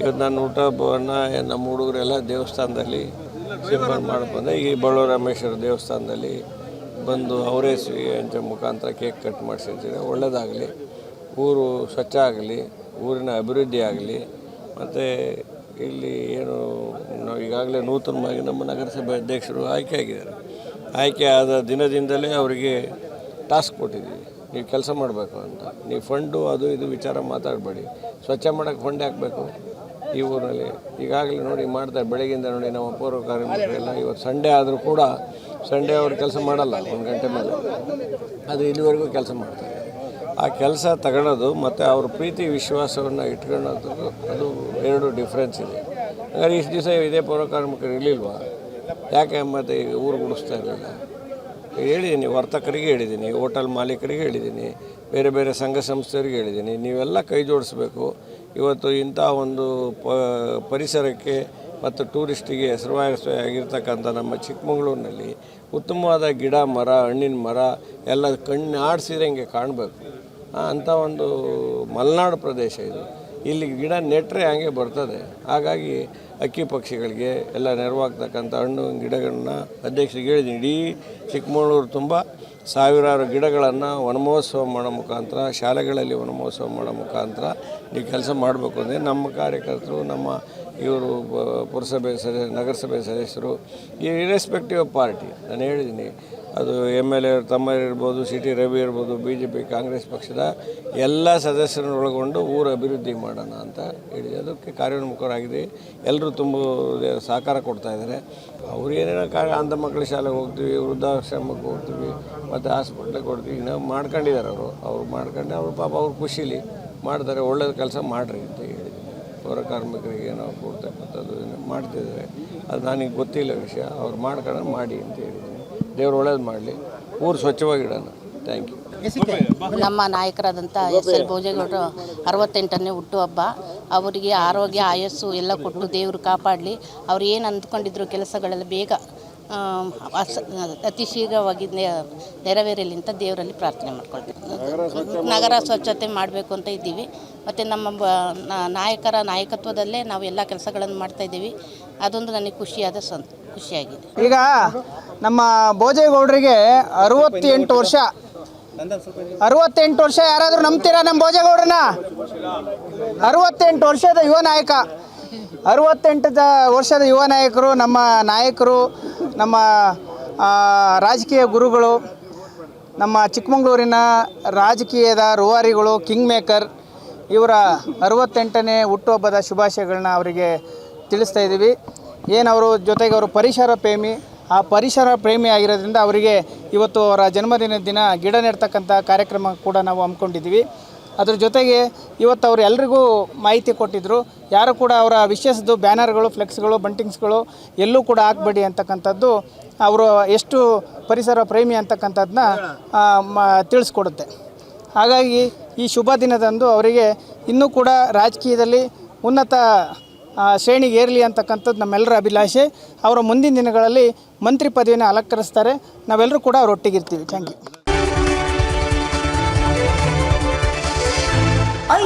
ಇವತ್ತು ನನ್ನ ಹುಟ್ಟಹಬ್ಬವನ್ನು ನಮ್ಮ ಹುಡುಗರೆಲ್ಲ ದೇವಸ್ಥಾನದಲ್ಲಿ ಸಿಂಪಲ್ ಮಾಡಿ ಬಂದೆ. ಈ ಬಳ್ಳೂರು ರಾಮೇಶ್ವರ ದೇವಸ್ಥಾನದಲ್ಲಿ ಬಂದು ಅವರೇ ಅಂತ ಮುಖಾಂತರ ಕೇಕ್ ಕಟ್ ಮಾಡಿಸಿರ್ತೀನಿ ಒಳ್ಳೆಯದಾಗಲಿ ಊರು ಸ್ವಚ್ಛ ಆಗಲಿ, ಊರಿನ ಅಭಿವೃದ್ಧಿ ಆಗಲಿ. ಮತ್ತು ಇಲ್ಲಿ ಏನು, ನಾವು ಈಗಾಗಲೇ ನೂತನವಾಗಿ ನಮ್ಮ ನಗರಸಭೆ ಅಧ್ಯಕ್ಷರು ಆಯ್ಕೆ ಆಗಿದ್ದಾರೆ. ಆಯ್ಕೆ ಆದ ದಿನದಿಂದಲೇ ಅವರಿಗೆ ಟಾಸ್ಕ್ ಕೊಟ್ಟಿದ್ದೀವಿ. ನೀವು ಕೆಲಸ ಮಾಡಬೇಕು ಅಂತ. ನೀವು ಫಂಡು, ಅದು ಇದು ವಿಚಾರ ಮಾತಾಡಬೇಡಿ. ಸ್ವಚ್ಛ ಮಾಡೋಕ್ಕೆ ಫಂಡ್ ಹಾಕಬೇಕು ಈ ಊರಲ್ಲಿ ಈಗಾಗಲೇ ನೋಡಿ ಮಾಡ್ತಾರೆ. ಬೆಳಗ್ಗೆಯಿಂದ ನೋಡಿ ನಮ್ಮ ಪೂರ್ವ ಕಾರ್ಮಿಕರೆಲ್ಲ ಇವತ್ತು ಸಂಡೇ ಆದರೂ ಕೂಡ ಸಂಡೇ ಅವರು ಕೆಲಸ ಮಾಡಲ್ಲ ಒಂದು ಗಂಟೆ ಮೇಲೆ. ಅದು ಇಲ್ಲಿವರೆಗೂ ಕೆಲಸ ಮಾಡ್ತಾರೆ. ಆ ಕೆಲಸ ತಗೊಳ್ಳೋದು ಮತ್ತು ಅವ್ರ ಪ್ರೀತಿ, ವಿಶ್ವಾಸವನ್ನು ಇಟ್ಕೊಳ್ಳೋದು ಅದು ಎರಡು ಡಿಫ್ರೆನ್ಸ್ ಇದೆ. ಹಾಗಾದ್ರೆ ಇಷ್ಟು ದಿವಸ ಇದೇ ಪೌರ ಕಾರ್ಮಿಕರು ಇರಲಿಲ್ವಾ? ಯಾಕೆ ಮತ್ತು ಈಗ ಊರು ಗುಡಿಸ್ತಾ ಇರಲಿಲ್ಲ? ಹೇಳಿದ್ದೀನಿ ವರ್ತಕರಿಗೆ ಹೇಳಿದ್ದೀನಿ, ಹೋಟೆಲ್ ಮಾಲೀಕರಿಗೆ ಹೇಳಿದ್ದೀನಿ. ಬೇರೆ ಬೇರೆ ಸಂಘ ಸಂಸ್ಥೆಯವರಿಗೆ ಹೇಳಿದ್ದೀನಿ. ನೀವೆಲ್ಲ ಕೈ ಜೋಡಿಸ್ಬೇಕು. ಇವತ್ತು ಇಂಥ ಒಂದು ಪ, ಪರಿಸರಕ್ಕೆ ಮತ್ತು ಟೂರಿಸ್ಟಿಗೆ ಹೆಸರುವಾಗಿರ್ತಕ್ಕಂಥ ನಮ್ಮ ಚಿಕ್ಕಮಗಳೂರಿನಲ್ಲಿ ಉತ್ತಮವಾದ ಗಿಡ, ಮರ, ಹಣ್ಣಿನ ಮರ ಎಲ್ಲ ಕಣ್ಣು ಆಡಿಸಿದಂಗೆ ಕಾಣಬೇಕು. ಅಂಥ ಒಂದು ಮಲೆನಾಡು ಪ್ರದೇಶ ಇದು. ಇಲ್ಲಿ ಗಿಡ ನೆಟ್ಟರೆ ಹಾಗೆ ಬರ್ತದೆ. ಹಾಗಾಗಿ ಅಕ್ಕಿ ಪಕ್ಷಿಗಳಿಗೆ ಎಲ್ಲ ನೆರವಾಗ್ತಕ್ಕಂಥ ಹಣ್ಣು, ಗಿಡಗಳನ್ನ ಅಧ್ಯಕ್ಷರಿಗೆ ಹೇಳಿದ್ದೀನಿ. ಇಡೀ ಚಿಕ್ಕಮಗಳೂರು ತುಂಬ ಸಾವಿರಾರು ಗಿಡಗಳನ್ನು ವನಮಹೋತ್ಸವ ಮಾಡೋ ಮುಖಾಂತರ, ಶಾಲೆಗಳಲ್ಲಿ ವನಮಹೋತ್ಸವ ಮಾಡೋ ಮುಖಾಂತರ ನೀವು ಕೆಲಸ ಮಾಡಬೇಕು ಅಂದರೆ ನಮ್ಮ ಕಾರ್ಯಕರ್ತರು, ನಮ್ಮ ಇವರು ಪುರಸಭೆ ಸದಸ್ಯ, ನಗರಸಭೆ ಸದಸ್ಯರು, ಈ ಇರೆಸ್ಪೆಕ್ಟಿವ್ ಆಫ್ ಪಾರ್ಟಿ ನಾನು ಹೇಳಿದ್ದೀನಿ, ಅದು ಎಂ ಎಲ್ ಎ ತಮ್ಮ ಇರ್ಬೋದು ಸಿ ಟಿ ರವಿ ಇರ್ಬೋದು ಬಿ ಜೆ ಪಿ ಕಾಂಗ್ರೆಸ್ ಪಕ್ಷದ ಎಲ್ಲ ಸದಸ್ಯರನ್ನು ಒಳಗೊಂಡು ಊರ ಅಭಿವೃದ್ಧಿ ಮಾಡೋಣ ಅಂತ ಹೇಳಿದೆ. ಅದಕ್ಕೆ ಕಾರ್ಯೋನ್ಮುಖರಾಗಿದೆ ಎಲ್ಲರೂ ತುಂಬ ಸಹಕಾರ ಕೊಡ್ತಾ ಇದ್ದಾರೆ. ಅವ್ರು ಏನೇನೋ ಕಾ, ಅಂಧ ಮಕ್ಕಳ ಶಾಲೆಗೆ ಹೋಗ್ತೀವಿ, ವೃದ್ಧಾಶ್ರಮಕ್ಕೆ ಹೋಗ್ತೀವಿ, ಮತ್ತು ಹಾಸ್ಪಿಟ್ಲಿಗೆ ಕೊಡ್ತೀವಿ ನಾವು ಮಾಡ್ಕೊಂಡಿದ್ದಾರೆ ಅವರು. ಅವ್ರು ಮಾಡ್ಕೊಂಡು, ಅವ್ರು ಪಾಪ ಅವ್ರ ಖುಷಿಲಿ ಮಾಡ್ತಾರೆ, ಒಳ್ಳೇದು ಕೆಲಸ ಮಾಡಿರಿ ಅಂತ ಪೌರ ಕಾರ್ಮಿಕರಿಗೆ ನಾವು ಕೊಡ್ತಕ್ಕಂಥದ್ದು ಮಾಡ್ತಿದ್ದಾರೆ. ಅದು ನನಗೆ ಗೊತ್ತಿಲ್ಲ ವಿಷಯ. ಅವ್ರು ಮಾಡ್ಕೊಂಡು ಮಾಡಿ ಅಂತ ಹೇಳಿದ್ದೀನಿ. ದೇವ್ರು ಒಳ್ಳೇದು ಮಾಡಲಿ. ಊರು ಸ್ವಚ್ಛವಾಗಿಡೋಣ. ಥ್ಯಾಂಕ್ ಯು ನಮ್ಮ ನಾಯಕರಾದಂಥ ಎಸ್ ಎಲ್ ಭೋಜೇಗೌಡರು ಅರವತ್ತೆಂಟನೇ ಹುಟ್ಟುಹಬ್ಬ ಅವರಿಗೆ ಆರೋಗ್ಯ, ಆಯಸ್ಸು ಎಲ್ಲ ಕೊಟ್ಟು ದೇವರು ಕಾಪಾಡಲಿ. ಅವ್ರು ಏನು ಅಂದ್ಕೊಂಡಿದ್ರು ಕೆಲಸಗಳೆಲ್ಲ ಬೇಗ ಅತಿ ಶೀಘ್ರವಾಗಿ ನೆ- ನೆರವೇರಲಿ ಅಂತ ದೇವರಲ್ಲಿ ಪ್ರಾರ್ಥನೆ ಮಾಡ್ಕೊಳ್ತೀವಿ ನಗರ ಸ್ವಚ್ಛತೆ ಮಾಡಬೇಕು ಅಂತ ಇದ್ದೀವಿ. ಮತ್ತು ನಮ್ಮ ಬ ನಾಯಕರ ನಾಯಕತ್ವದಲ್ಲೇ ನಾವು ಎಲ್ಲ ಕೆಲಸಗಳನ್ನು ಮಾಡ್ತಾ ಇದ್ದೀವಿ. ಅದೊಂದು ನನಗೆ ಖುಷಿಯಾದ ಸಂತ ಖುಷಿಯಾಗಿದೆ. ಈಗ ನಮ್ಮ ಭೋಜೇಗೌಡರಿಗೆ ಅರವತ್ತೆಂಟು ವರ್ಷ. ಅರವತ್ತೆಂಟು ವರ್ಷ ಯಾರಾದರೂ ನಂಬ್ತೀರಾ ನಮ್ಮ ಭೋಜೇಗೌಡರನ್ನ? ಅರವತ್ತೆಂಟು ವರ್ಷದ ಯುವ ನಾಯಕ. ಅರವತ್ತೆಂಟು ವರ್ಷದ ಯುವ ನಾಯಕರು ನಮ್ಮ ನಾಯಕರು ನಮ್ಮ ರಾಜಕೀಯ ಗುರುಗಳು, ನಮ್ಮ ಚಿಕ್ಕಮಗಳೂರಿನ ರಾಜಕೀಯದ ರೂವಾರಿಗಳು ಕಿಂಗ್ ಮೇಕರ್ ಇವರ ಅರವತ್ತೆಂಟನೇ ಹುಟ್ಟುಹಬ್ಬದ ಶುಭಾಶಯಗಳನ್ನ ಅವರಿಗೆ ತಿಳಿಸ್ತಾ ಇದ್ದೀವಿ. ಏನವರು ಜೊತೆಗೆ ಅವರು ಪರಿಸರ ಪ್ರೇಮಿ, ಆ ಪರಿಸರ ಪ್ರೇಮಿ ಆಗಿರೋದ್ರಿಂದ ಅವರಿಗೆ ಇವತ್ತು ಅವರ ಜನ್ಮದಿನದ ದಿನ ಗಿಡ ನೆಡ್ತಕ್ಕಂಥ ಕಾರ್ಯಕ್ರಮ ಕೂಡ ನಾವು ಹಮ್ಮಿಕೊಂಡಿದ್ದೀವಿ. ಅದ್ರ ಜೊತೆಗೆ ಇವತ್ತು ಅವ್ರು ಎಲ್ರಿಗೂ ಮಾಹಿತಿ ಕೊಟ್ಟಿದ್ದರು ಯಾರು ಕೂಡ ಅವರ ವಿಶೇಷದ್ದು ಬ್ಯಾನರ್ಗಳು, ಫ್ಲೆಕ್ಸ್ಗಳು, ಬಂಟಿಂಗ್ಸ್ಗಳು ಎಲ್ಲೂ ಕೂಡ ಹಾಕಬೇಡಿ ಅಂತಕ್ಕಂಥದ್ದು ಅವರು ಎಷ್ಟು ಪರಿಸರ ಪ್ರೇಮಿ ಅಂತಕ್ಕಂಥದ್ದನ್ನ ತಿಳಿಸ್ಕೊಡುತ್ತೆ. ಹಾಗಾಗಿ ಈ ಶುಭ ದಿನದಂದು ಅವರಿಗೆ ಇನ್ನೂ ಕೂಡ ರಾಜಕೀಯದಲ್ಲಿ ಉನ್ನತ ಶ್ರೇಣಿಗೆ ಏರಲಿ ಅಂತಕ್ಕಂಥದ್ದು ನಮ್ಮೆಲ್ಲರ ಅಭಿಲಾಷೆ. ಅವರ ಮುಂದಿನ ದಿನಗಳಲ್ಲಿ ಮಂತ್ರಿ ಪದವಿನ ಅಲಂಕರಿಸ್ತಾರೆ. ನಾವೆಲ್ಲರೂ ಕೂಡ ಅವರೊಟ್ಟಿಗಿರ್ತೀವಿ. Thank you.